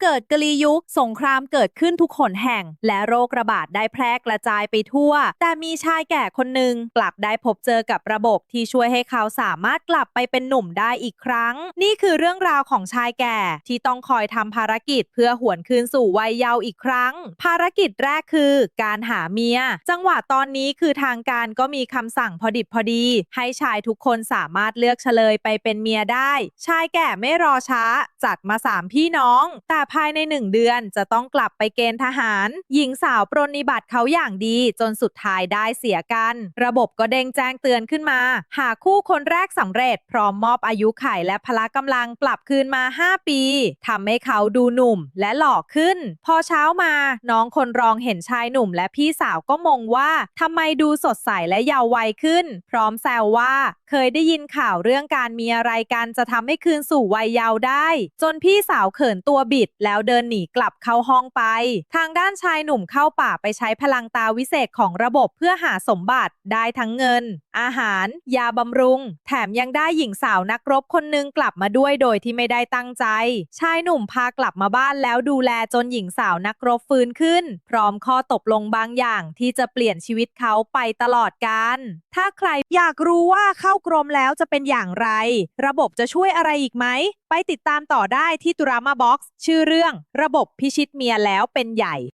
เกิดกลียุค สงครามเกิดขึ้นทุกหนแห่ง และโรคระบาดได้แพร่กระจายไปทั่ว แต่มีชายแก่คนหนึ่งกลับได้พบเจอกับระบบที่ช่วยให้เขาสามารถกลับไปเป็นหนุ่มได้อีกครั้ง นี่คือเรื่องราวของชายแก่ที่ต้องคอยทำภารกิจเพื่อหวนคืนสู่วัยเยาว์อีกครั้ง ภารกิจแรกคือการหาเมีย จังหวะตอนนี้คือทางการก็มีคำสั่งพอดิบพอดี ให้ชายทุกคนสามารถเลือกเฉลยไปเป็นเมียได้ ชายแก่ไม่รอช้า จัดมาสามพี่น้อง แต่ภายในหนึ่งเดือนจะต้องกลับไปเกณฑ์ทหาร หญิงสาวปรนนิบัติเขาอย่างดี จนสุดท้ายได้เสียกัน ระบบก็เด้งแจ้งเตือนขึ้นมา หาคู่คนแรกสำเร็จ พร้อมมอบอายุไขและพละกำลังกลับคืนมา 5 ปีทำให้เขาดูหนุ่มและหล่อขึ้น พอเช้ามาน้องคนรองเห็นชายหนุ่มและพี่สาวก็มงว่าทำไมดูสดใสและเยาว์วัยขึ้น พร้อมแซวว่าเคยได้ยินข่าวเรื่องการมีอะไรกันจะทำให้คืนสู่วัยเยาว์ได้ จนพี่สาวเขินตัวบิดแล้วเดินหนีกลับเข้าห้องไป ทางด้านชายหนุ่มเข้าป่าไปใช้พลังตาวิเศษของระบบเพื่อหาสมบัติได้ทั้งเงิน อาหาร ยาบำรุง แถมยังได้หญิงสาวนักรบคนหนึงกลับมาด้วยโดยที่ไม่ได้ตั้งใจ ชายหนุ่มพากลับมาบ้านแล้วดูแลจนหญิงสาวนักรบฟื้นขึ้น พร้อมข้อตกลงบางอย่างที่จะเปลี่ยนชีวิตเขาไปตลอดกาลถ้าใครอยากรู้ว่าเข้ากรมแล้วจะเป็นอย่างไร ระบบจะช่วยอะไรอีกไหม ไปติดตามต่อได้ที่ตุรามาบ็อกซ์ชื่อเรื่องระบบพิชิตเมียแล้วเป็นใหญ่